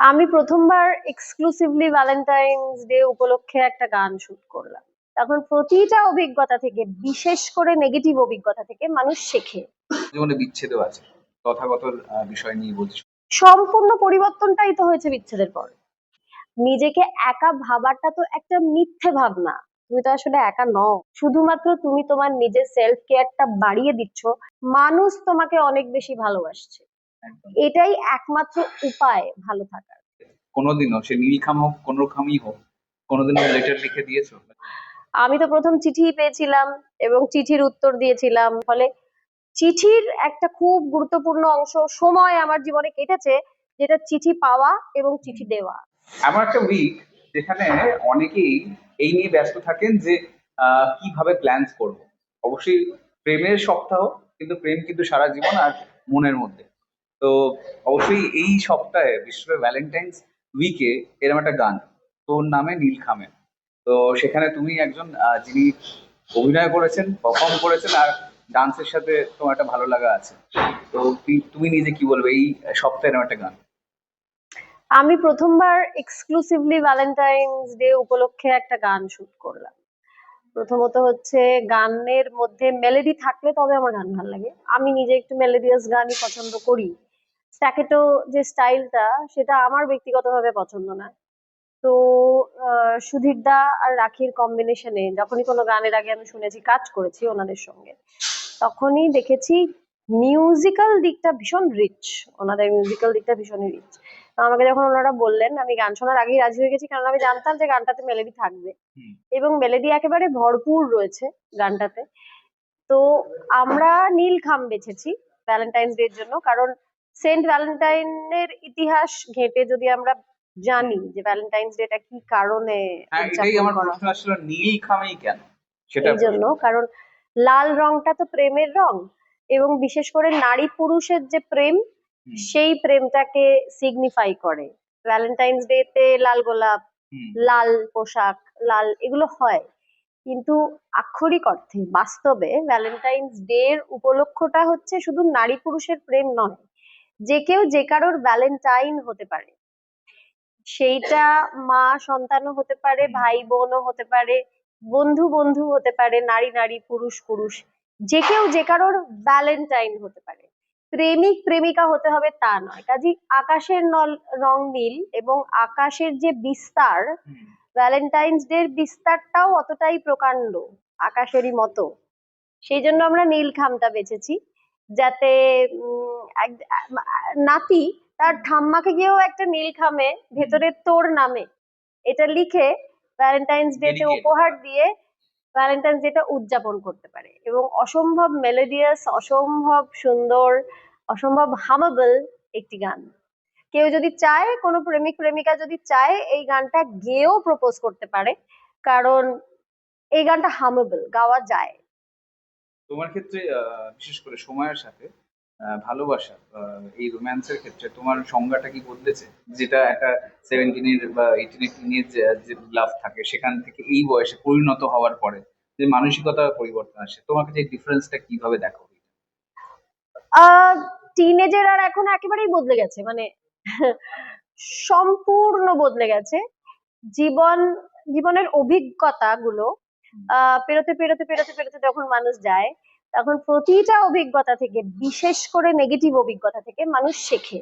আমি প্রথমবার exclusively Valentine's day উপলক্ষে একটা গান শুট করলাম। তখন প্রতিটা অভিজ্ঞতা থেকে বিশেষ করে নেগেটিভ অভিজ্ঞতা থেকে মানুষ শেখে। জীবনে বিচ্ছেদও আছে। তথাগত বিষয় নিয়ে বলছি সম্পূর্ণ পরিবর্তনটাই তো হয়েছে বিচ্ছেদের পর। নিজেকে একা ভাবাটা তো একটা মিথ্যে ভাবনা। তুমি তো আসলে একা নও। শুধুমাত্র তুমি তোমার নিজের সেলফ কেয়ারটা বাড়িয়ে দিচ্ছ। মানুষ তোমাকে অনেক বেশি ভালোবাসছে। এটাই একমাত্র উপায় ভালো থাকার। কোনোদিনও সে নীলখাম হোক কোনো রকমই হোক কোনোদিনও লেটার লিখে দিয়েছ? আমি তো প্রথম চিঠি পেয়েছিলাম এবং চিঠির উত্তর দিয়েছিলাম ফলে চিঠির একটা খুব গুরুত্বপূর্ণ অংশ সময় আমার জীবনে কেটেছে যেটা চিঠি পাওয়া এবং চিঠি দেওয়া। এমন একটা উইক যেখানে অনেকেই এই নিয়ে ব্যস্ত থাকেন যে কীভাবে প্ল্যানস করব। অবশ্যই প্রেমের সপ্তাহ কিন্তু প্রেম কিন্তু সারা জীবন আর মনের মধ্যে। তো অবশ্যই এই সপ্তাহে করে ভ্যালেন্টাইন্স উইকে এরকম একটা গান, তোর নামে নীলখামে তো সেখানে তুমি একজন যিনি অভিনয় করেছেন পারফর্ম করেছেন, আর ডান্সের সাথে তোমার একটা ভালো লাগা আছে। তো তুমি নিজে কি বলবে? এই সপ্তাহে এরকম একটা গান। আমি প্রথমবার এক্সক্লুসিভলি ভ্যালেন্টাইন্স ডে উপলক্ষে একটা গান শুট করলাম। প্রথমত হচ্ছে গানের মধ্যে মেলোডি থাকলে তবে আমার গান ভালো লাগে। আমি নিজে একটু মেলোডিয়াস গানই পছন্দ করি। স্ট্যাকেটো যে স্টাইলটা সেটা আমার ব্যক্তিগতভাবে পছন্দ না। তো আহ, সুধীর দা আর রাখির কম্বিনেশনে যখনই কোনো গানের আগে আমি শুনেছি কাজ করেছি ওনাদের সঙ্গে তখনই দেখেছি মিউজিক্যাল দিকটা ভীষণ রিচ ওনাদের মিউজিক্যাল দিকটা ভীষণই রিচ আমাকে যখন ওনারা বললেন আমি গান শোনার আগেই রাজি হয়ে গেছি কারণ আমি জানতাম যে গানটাতে মেলোডি থাকবে। এবং মেলোডি একেবারে ভরপুর রয়েছে গানটাতে। তো আমরা নীল খাম বেছেছি ভ্যালেন্টাইন্স ডে এর জন্য কারণ সেন্ট ভ্যালেন্টাইনের ইতিহাস ঘেঁটে যদি আমরা জানি যে ভ্যালেন্টাইন্স ডেটা কি কারণে হ্যাঁ এটাই আমার প্রশ্ন আসছিল নীল খামেই কেন? সেটা জন্য কারণ লাল রংটা তো প্রেমের রং এবং বিশেষ করে নারী পুরুষের যে প্রেম সেই প্রেমটাকে সিগনিফাই করে। ভ্যালেন্টাইন্স ডে তে লাল গোলাপ লাল পোশাক লাল এগুলো হয়। কিন্তু আক্ষরিক অর্থে বাস্তবে ভ্যালেন্টাইন্স ডে এর উপলক্ষটা হচ্ছে শুধু নারী পুরুষের প্রেম নয় যে কেউ যে কারোর ভ্যালেন্টাইন হতে পারে। সেইটা মা সন্তানও হতে পারে ভাই বোনও হতে পারে বন্ধু বন্ধু হতে পারে নারী নারী পুরুষ পুরুষ যে কেউ যে কারোর ভ্যালেন্টাইন হতে পারে। প্রেমিক প্রেমিকা হতে হবে তা নয়। কাজী আকাশের নল- রং নীল এবং আকাশের যে বিস্তার। ভ্যালেন্টাইন্স ডে বিস্তারটাও অতটাই প্রকাণ্ড আকাশেরই মতো। সেই জন্য আমরা নীল খামটা বেছেছি যাতে উম, এক- নাতি তার ঠাম্মাকে গিয়েও একটা নীল খামে ভেতরে তোর নামে। এটা লিখে ভ্যালেন্টাইন্স ডে তে উপহার দিয়ে ভ্যালেন্টাইন্স ডেটা উদযাপন করতে পারে। এবং অসম্ভব মেলোডিয়াস অসম্ভব সুন্দর অসম্ভব হামাবল একটি গান। কেউ যদি চায় কোনো প্রেমিক প্রেমিকা যদি চায় এই গানটা গেয়েও প্রপোজ করতে পারে। কারণ এই গানটা হামাবল গাওয়া যায়। তোমার ক্ষেত্রে বিশেষ করে সময়ের সাথে ভালোবাসা এই রোম্যান্সের ক্ষেত্রে তোমার সংজ্ঞাটা কি বদলেছে? যেটা একটা সেভেন্টিনের বা এইটিনের টিনের যে লাভ থাকে, সেখান থেকে এই বয়সে পরিণত হওয়ার পরে যে মানসিকতা পরিবর্তন আসে তোমাকে যে ডিফারেন্সটা কীভাবে দেখো? টিনেজের আর এখন একেবারেই বদলে গেছে মানে সম্পূর্ণ বদলে গেছে। জীবন, জীবনের অভিজ্ঞতা গুলো আহ পেরোতে পেরোতে পেরোতে পেরোতে যখন মানুষ যায় তখন প্রতিটা অভিজ্ঞতা থেকে বিশেষ করে নেগেটিভ অভিজ্ঞতা থেকে মানুষ শেখে।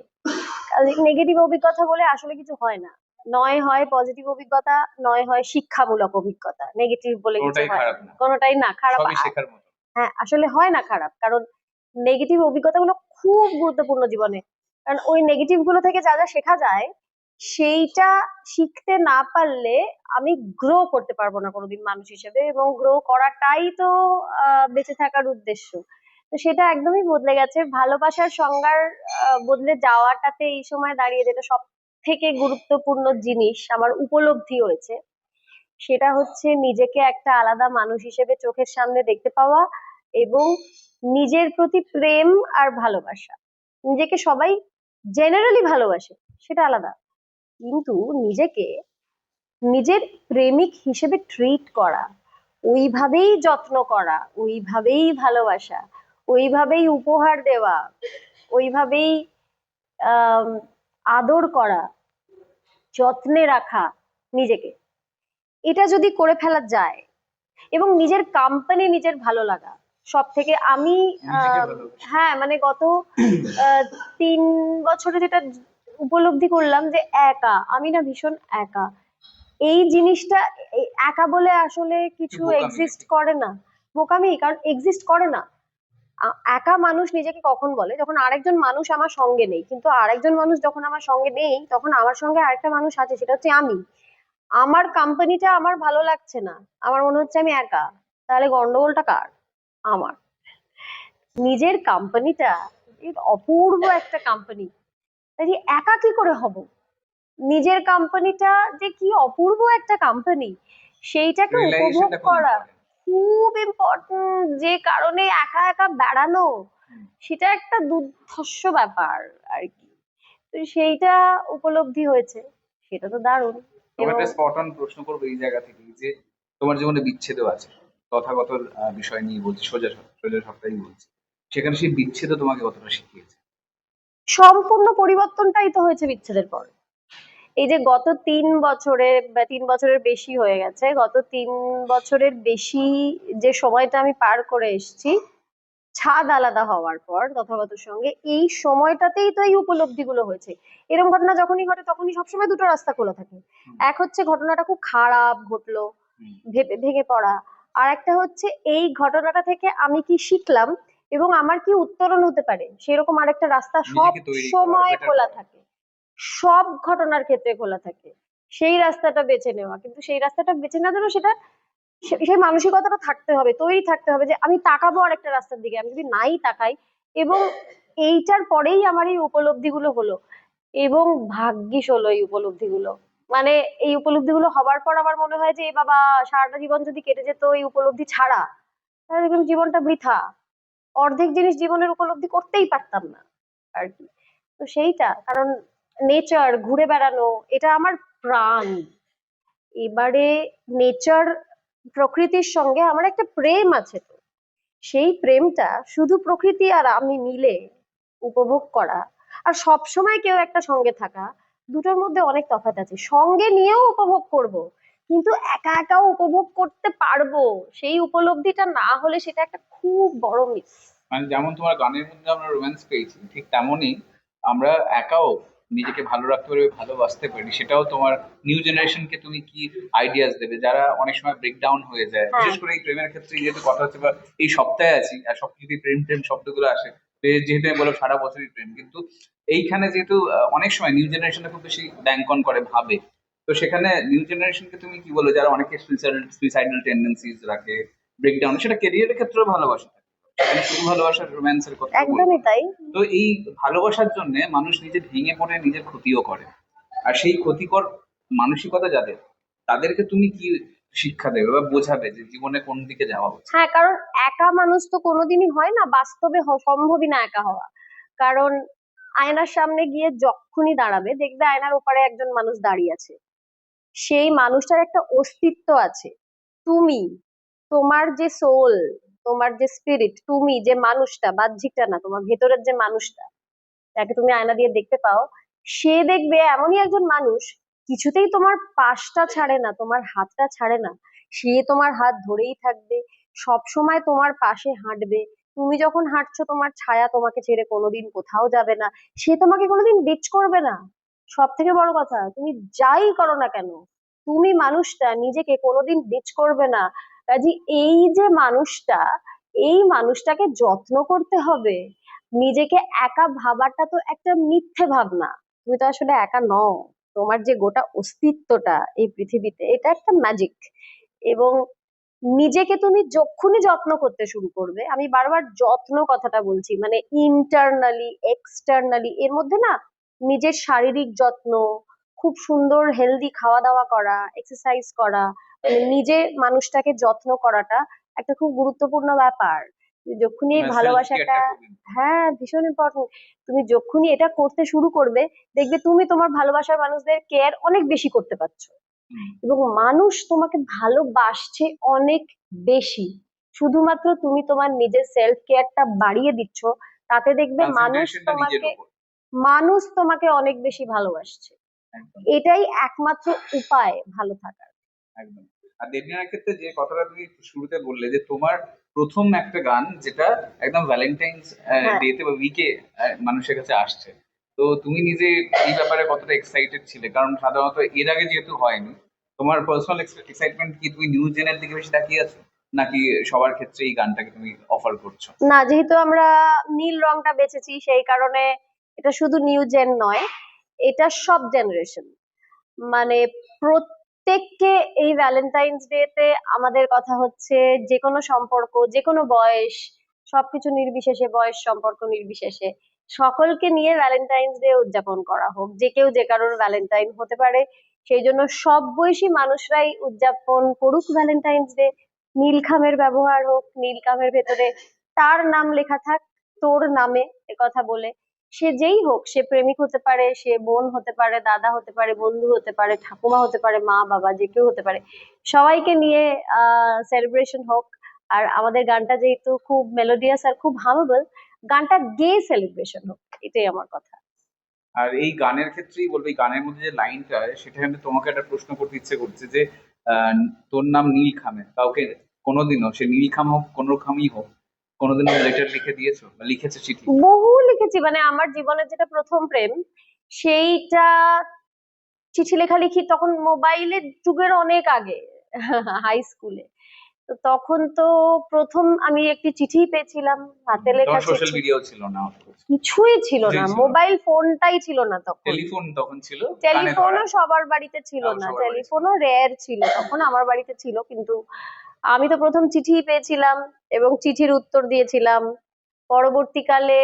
নেগেটিভ অভিজ্ঞতা বলে আসলে কিছু হয় না। নয় হয় পজিটিভ অভিজ্ঞতা নয় হয় শিক্ষামূলক অভিজ্ঞতা। নেগেটিভ বলে কিছু হয় কোনোটাই না খারাপ। হ্যাঁ আসলে হয় না খারাপ। কারণ নেগেটিভ অভিজ্ঞতাগুলো খুব গুরুত্বপূর্ণ জীবনে। কারণ ওই নেগেটিভগুলো থেকে যা যা শেখা যায় সেইটা শিখতে না পারলে আমি গ্রো করতে পারব না কোনোদিন মানুষ হিসেবে এবং গ্রো করাটাই তো বেঁচে থাকার উদ্দেশ্য। তো সেটা একদমই বদলে গেছে। ভালোবাসার সংজ্ঞার বদলে যাওয়াটাতে এই সময় দাঁড়িয়ে যেটা সব থেকে গুরুত্বপূর্ণ জিনিস আমার উপলব্ধি হয়েছে, সেটা হচ্ছে নিজেকে একটা আলাদা মানুষ হিসেবে চোখের সামনে দেখতে পাওয়া এবং নিজের প্রতি প্রেম আর ভালোবাসা। নিজেকে সবাই জেনারেলি ভালোবাসে, সেটা আলাদা। কিন্তু নিজেকে নিজের প্রেমিক হিসেবে ট্রিট করা ওইভাবেই যত্ন করা ওইভাবেই ভালোবাসা ওইভাবেই উপহার দেওয়া ওইভাবেই আদর করা যত্নে রাখা নিজেকে। এটা যদি করে ফেলা যায় এবং নিজের কোম্পানি নিজের ভালো লাগা সব থেকে আমি আহ, হ্যাঁ মানে গত আহ, তিন বছরে যেটা উপলব্ধি করলাম যে একা আমি না ভীষণ একা। এই জিনিসটা একা বলে আসলে কিছু এক্সিস্ট করে না। বোকামি কারণ এক্সিস্ট করে না। একা মানুষ নিজেকে কখন বলে? যখন আরেকজন মানুষ আমার সঙ্গে নেই কিন্তু আরেকজন মানুষ যখন আমার সঙ্গে নেই তখন আমার সঙ্গে আরেকটা মানুষ আছে সেটা হচ্ছে আমি। আমার কোম্পানিটা আমার ভালো লাগছে না। আমার মনে হচ্ছে আমি একা। তাহলে গন্ডগোলটা কার? আমার। নিজের কোম্পানিটা অপূর্ব একটা কোম্পানি তাই একা কি করে হব? নিজের কোম্পানিটা যে কি অপূর্ব একটা কোম্পানি সেইটাকে উপভোগ করা খুব ইম্পর্টেন্ট যে কারণে একা একা বেড়ানো সেটা একটা দুর্ধর্ষ ব্যাপার আর কি। তো সেইটা উপলব্ধি হয়েছে সেটা তো দারুণ। একটা স্পট অন প্রশ্ন করব এই জায়গা থেকে যে তোমার জীবনে বিচ্ছেদও আছে। তথাগত বিষয় নিয়ে বলছি সোজা সোজা সপ্তাহেই বলছি। সেখানে সেই বিচ্ছেদও তোমাকে কতটা শিখিয়েছে? সম্পূর্ণ পরিবর্তনটাই তো হয়েছে বিচ্ছেদের পর। এই যে গত তিন বছরে তিন বছরের বেশি হয়ে গেছে গত তিন বছরের বেশি যে সময়টা আমি পার করে এসেছি ছাদ আলাদা হওয়ার পর তথাগত সঙ্গে এই সময়টাতেই তো এই উপলব্ধিগুলো হয়েছে। এরকম ঘটনা যখনই ঘটে তখনই সবসময় দুটো রাস্তা খোলা থাকে। এক হচ্ছে ঘটনাটা খুব খারাপ ঘটলো ভেবে ভেঙে পড়া। আর একটা হচ্ছে এই ঘটনাটা থেকে আমি কি শিখলাম এবং আমার কি উত্তরণ হতে পারে? সেরকম আরেকটা রাস্তা সব সময় খোলা থাকে। সব ঘটনার ক্ষেত্রে খোলা থাকে। সেই রাস্তাটা বেছে নেওয়া। কিন্তু সেই রাস্তাটা বেছে নেওয়ার জন্য সেটা সেই মানসিকতাটা থাকতে হবে তৈরি থাকতে হবে যে আমি তাকাবো আর একটা রাস্তার দিকে। আমি যদি নাই তাকাই এবং এইটার পরেই আমার এই উপলব্ধিগুলো হলো এবং ভাগ্যিস হলো এই উপলব্ধিগুলো। মানে এই উপলব্ধিগুলো হবার পর আমার মনে হয় যে এ বাবা সারাটা জীবন যদি কেটে যেত এই উপলব্ধি ছাড়া তাহলে জীবনটা বৃথা। অর্ধেক জিনিস জীবনের উপলব্ধি করতেই পারতাম না আর কি। তো সেইটা, কারণ নেচার ঘুরে বেড়ানো, এটা আমার প্রাণ। এবারে নেচার প্রকৃতির সঙ্গে আমার একটা প্রেম আছে তো। সেই প্রেমটা শুধু প্রকৃতি আর আমি মিলে উপভোগ করা আর সব সময় কেউ একটা সঙ্গে থাকা, দুটোর মধ্যে অনেক তফাৎ আছে। সঙ্গে নিয়েও উপভোগ করব কিন্তু একা একাও উপভোগ করতে পারব। সেই উপলব্ধিটা না হলে সেটা একটা খুব বড় মিস মানে যেমন তোমার গানের মধ্যে আমরা রোম্যান্স পেয়েছি ঠিক তেমনই আমরা একাও নিজেকে ভালো রাখতে পারি ভালোবাসতে পারি। সেটাও তোমার নিউ জেনারেশনকে তুমি কি আইডিয়াস দেবে? যারা অনেক সময় ব্রেকডাউন হয়ে যায়। হ্যাঁ। বিশেষ করে এই প্রেমের ক্ষেত্রে যেহেতু কথা হচ্ছে বা এই সপ্তাহে আছি আর সব সবকিছুতেই প্রেম প্রেম শব্দগুলো আসে যেহেতু আমি বললাম সারা বছরই প্রেম কিন্তু এইখানে যেহেতু অনেক সময় নিউ জেনারেশনটা খুব বেশি ব্যাংক অন করে ভাবে। তো সেখানে নিউ জেনারেশনকে তুমি কি বলো যারা অনেকে সুইসাইডাল সুইসাইডাল টেন্ডেন্সিজ রাখে ব্রেকডাউন সেটা কেরিয়ারের ক্ষেত্রেও ভালোবাসা থাকে। শুধু ভালোবাসার রোম্যান্সের কথা তো একদমই তাই। তো এই ভালোবাসার জন্য মানুষ নিজে ভেঙে পড়ে নিজের ক্ষতিও করে। আর সেই ক্ষতিকর মানসিকতা যাদের তাদেরকে তুমি কি শিক্ষা দেবে বা বোঝাবে যে জীবনে কোন দিকে যাওয়া উচিত? হ্যাঁ কারণ একা মানুষ তো কোনোদিনই হয় না বাস্তবে সম্ভবই না একা হওয়া। কারণ আয়নার সামনে গিয়ে যখনই দাঁড়াবে দেখবে আয়নার ওপারে একজন মানুষ দাঁড়িয়ে আছে। সেই মানুষটার একটা অস্তিত্ব আছে। তুমি, তোমার যে সোল তোমার যে স্পিরিট তুমি যে মানুষটা, বাহ্যিকটা না, তোমার ভেতরের যে মানুষটা যাকে তুমি আয়না দিয়ে দেখতে পাও, সে দেখবে এমনই একজন মানুষ, কিছুতেই তোমার পাশটা ছাড়ে না, তোমার হাতটা ছাড়ে না। সে তোমার হাত ধরেই থাকবে সব সময় তোমার পাশে হাঁটবে। তুমি যখন হাঁটছো, তোমার ছায়া তোমাকে ছেড়ে কোনোদিন কোথাও যাবে না। সে তোমাকে কোনোদিন ডিচ করবে না। সব থেকে বড় কথা, তুমি যাই করো না কেন, তুমি মানুষটা নিজেকে কোনোদিন ডিচ করবে না। কাজে এই যে মানুষটা, এই মানুষটাকে যত্ন করতে হবে। নিজেকে একা ভাবাটা তো একটা মিথ্যে ভাবনা। তুমি তো আসলে একা নও, তোমার যে গোটা অস্তিত্বটা এই পৃথিবীতে, এটা একটা ম্যাজিক এবং নিজেকে তুমি যখনই যত্ন করতে শুরু করবে। আমি বারবার যত্ন কথাটা বলছি মানে ইন্টারনালি এক্সটার্নালি এর মধ্যে না নিজের শারীরিক যত্ন খুব সুন্দর হেলদি খাওয়া দাওয়া করা এক্সারসাইজ করা মানে নিজে মানুষটাকে যত্ন করাটা একটা খুব গুরুত্বপূর্ণ ব্যাপার। তুমি যখনই মানে ভালোবাসাটা। হ্যাঁ ভীষণ ইম্পর্টেন্ট তুমি যখনই এটা করতে শুরু করবে দেখবে তুমি তোমার ভালোবাসার মানুষদের কেয়ার অনেক বেশি করতে পারছ। এবং মানুষ তোমাকে ভালোবাসছে অনেক বেশি। শুধুমাত্র তুমি তোমার নিজের সেলফ কেয়ারটা বাড়িয়ে দিচ্ছ তাতে দেখবে মানুষ তোমাকে। মানুষ তোমাকে অনেক বেশি ভালোবাসছে। এটাই একমাত্র উপায় ভালো থাকার। একদম। আর দেবনার ক্ষেত্রে যে কথাটা তুমি শুরুতে বললে যে তোমার প্রথম একটা গান যেটা একদম ভ্যালেন্টাইন্স। ডেতে বা উইকে মানুষের কাছে আসছে। তো তুমি নিজে এই ব্যাপারে কতটা এক্সাইটেড ছিলে? কারণ সাধারণত এর আগে যেহেতু হয়নি তোমার পার্সোনাল এক্সাইটমেন্ট কি তুমি নিউ জেনের দিকে বেশি তাকিয়ে আছো? নাকি সবার ক্ষেত্রে এই গানটাকে তুমি অফার করছ? না যেহেতু আমরা নীল রংটা বেছেছি সেই কারণে এটা শুধু নিউ জেন নয়, এটা সব জেনারেশন মানে প্রত্যেককে এই ভ্যালেন্টাইন্স ডেতে আমাদের কথা হচ্ছে যে কোনো সম্পর্ক যে কোনো বয়স, সবকিছু নির্বিশেষে বয়স সম্পর্ক নির্বিশেষে। সকলকে নিয়ে ভ্যালেন্টাইন্স ডে উদযাপন করা হোক, যে কেউ যে কারোর ভ্যালেন্টাইন হতে পারে, সেই জন্য সব বয়সী মানুষরাই উদযাপন করুক ভ্যালেন্টাইন্স ডে নীলখামের ব্যবহার হোক নীলখামের ভেতরে তার নাম লেখা থাক, তোর নামে কথা বলে। সে যেই হোক সে প্রেমিক হতে পারে সে বোন হতে পারে দাদা হতে পারে বন্ধু হতে পারে ঠাকুমা হতে পারে মা বাবা যে কেউ হতে পারে। সবাইকে নিয়ে আহ সেলিব্রেশন হোক। আর আমাদের গানটা যেহেতু খুব মেলোডিয়াস আর খুব হামেবল গানটা গে সেলিব্রেশন হোক। এটাই আমার কথা। আর এই গানের ক্ষেত্রেই বলব এই গানের মধ্যে যে লাইনটা সেটা আমি তোমাকে একটা প্রশ্ন করতে ইচ্ছে করছে যে তোর নাম নীল খামে কাউকে কোনোদিনও সে নীল খাম হোক কোনো খামই হোক কোনোদিনও লেটার লিখে দিয়েছ বা লিখেছো চিঠি? বহু লিখেছি মানে আমার জীবনের যেটা প্রথম প্রেম সেইটা চিঠি লেখালেখি তখন মোবাইলের যুগের অনেক আগে হাই স্কুলে তো তখন তো প্রথম আমি একটি চিঠি পেয়েছিলাম হাতে লেখা সোশ্যাল মিডিয়াও ছিল না কিছুই ছিল না কিছুই ছিল না। মোবাইল ফোনটাই ছিল না তখন। টেলিফোন তখন ছিল টেলিফোনও সবার বাড়িতে ছিল না টেলিফোনও রেয়ার ছিল। তখন আমার বাড়িতে ছিল কিন্তু আমি তো প্রথম চিঠি পেয়েছিলাম এবং চিঠির উত্তর দিয়েছিলাম। পরবর্তীকালে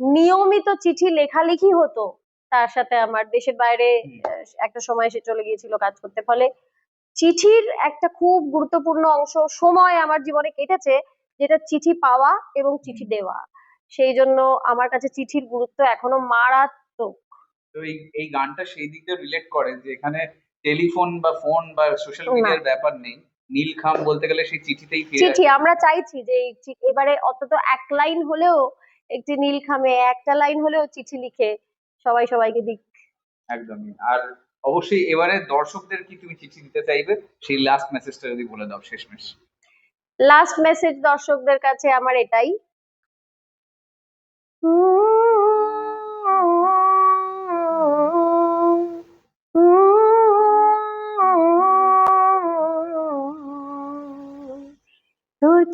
নিয়মিত চিঠি লেখালেখি হতো। তার সাথে আমার দেশের বাইরে একটা সময় এসে চলে গিয়েছিল কাজ করতে। ফলে চিঠির একটা খুব গুরুত্বপূর্ণ অংশ সময় আমার জীবনে কেটেছে যেটা চিঠি পাওয়া এবং চিঠি দেওয়া। সেই জন্য আমার কাছে চিঠির গুরুত্ব এখনও মারাত্মক। তো এই এই গানটা সেই দিক দিয়ে রিলেট করে যে এখানে টেলিফোন বা ফোন বা সোশ্যাল মিডিয়ার ব্যাপার নেই। নীল খাম বলতে গেলে সেই চিঠিতেই ফিরে চিঠি আমরা চাইছি যে এবারে অন্তত এক লাইন হলেও একটি নীল খামে একটা লাইন হলেও চিঠি লিখে সবাই সবাইকে দিক। একদমই। আর অবশ্যই এবারে দর্শকদের কি তুমি চিঠি দিতে চাইবে? সেই লাস্ট মেসেজটা যদি বলে দাও শেষমেশ। লাস্ট মেসেজ দর্শকদের কাছে আমার এটাই। তোর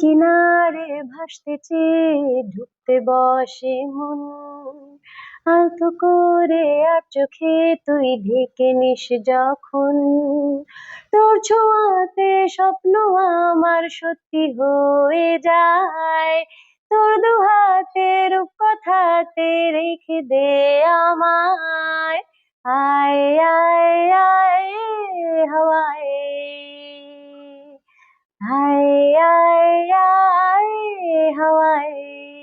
কিনারে ভাসতে চেয়ে ঢুকতে বসে মন। আলতো করে আর চোখে তুই ঢেকে নিস যখন। তোর ছোঁয়াতে স্বপ্ন আমার সত্যি হয়ে যায়। তোর দুহাতে রূপকথাতে রেখে দে আমায়। আয় আয় আয়, হাওয়ায়। 哎呀呀，哎，好哎。